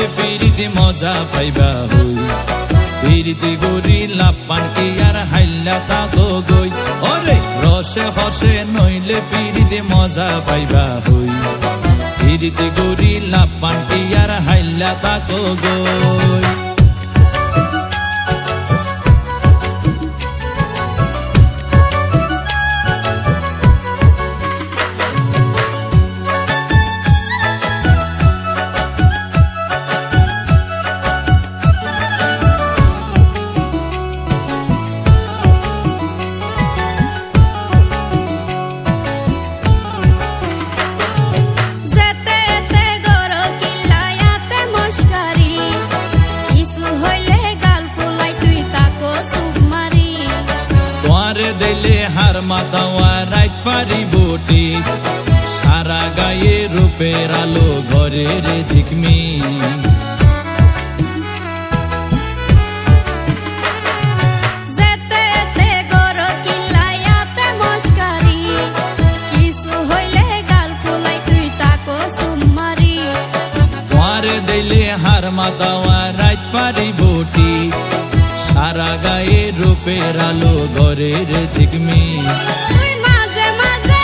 নইলে ফিরিতে মজা পাইবা হই। ফিরিতে গরি লাপান কি আর হাইলা তা গই। ওরে রসে হসে নইলে ফিরিতে মজা পাইবা হই। ফিরিতে গরি লাপান কি আর হাইলা তা গই। মাতাওয়া রাইত পারি বটি সারা গায়ে রূপের আলো ঘরের ঝিকমি দিলে হার মাতাওয়া রাইত পারি বটি সারা গায়ে রূপের আলো ঘরের ঝিকমি। মাঝে মাঝে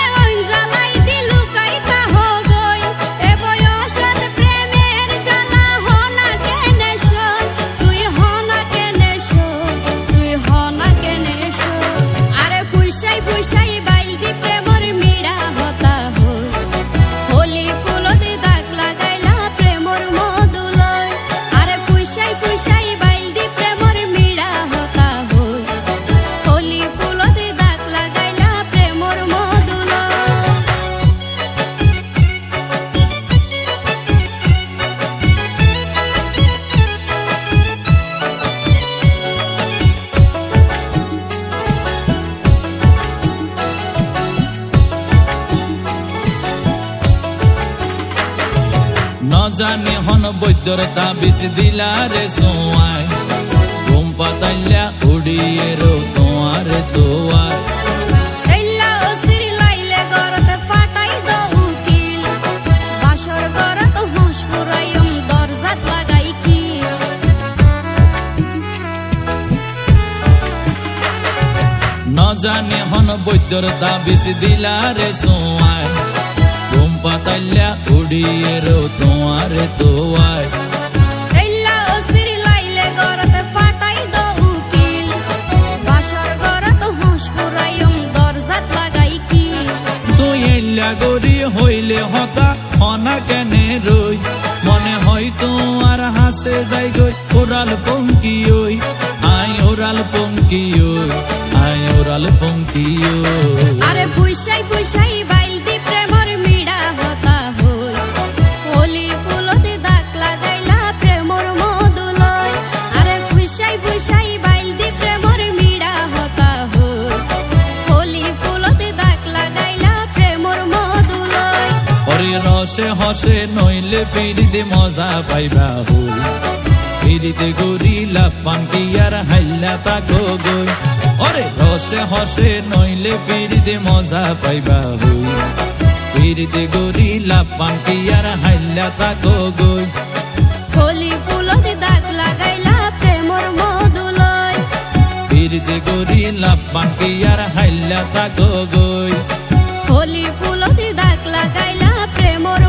ন জানে হন বৈদ্যর তাবিজ দিলারে সোয়ায় ঘুম পাতাইলা উড়িয়ে রো তোমার দোয়ার। এল্লা অস্থির লাইলে গরতে ফাটাই দো উকিল। লাগাই কি তুই এল্লা গরি হইলে হতা হনা কেনে রই? মনে হয় তোমার হাসে যাই গই ওরাল পঙ্কি ওই। আই ওরাল পঙ্কি ওই আই ওরাল পঙ্কি ওই। আরে ফুইসাই ফুইসাই বাইলতি রসে হসে নইলে ফিরিতে মজা পাইবা হই ফিরিতে গরিলা পান্টি আর হাইলা তাকো গই। ওরে রসে হসে নইলে ফিরিতে মজা পাইবা হই ফিরিতে গরিলা পান্টি আর হাইলা তাকো গই। হোলি ফুলতি দাগ লাগাইলা প্রেমর মধুলয়। ফিরিতে গরিলা পান্টি আর হাইলা তাকো গই। হোলি ফুল Demoró.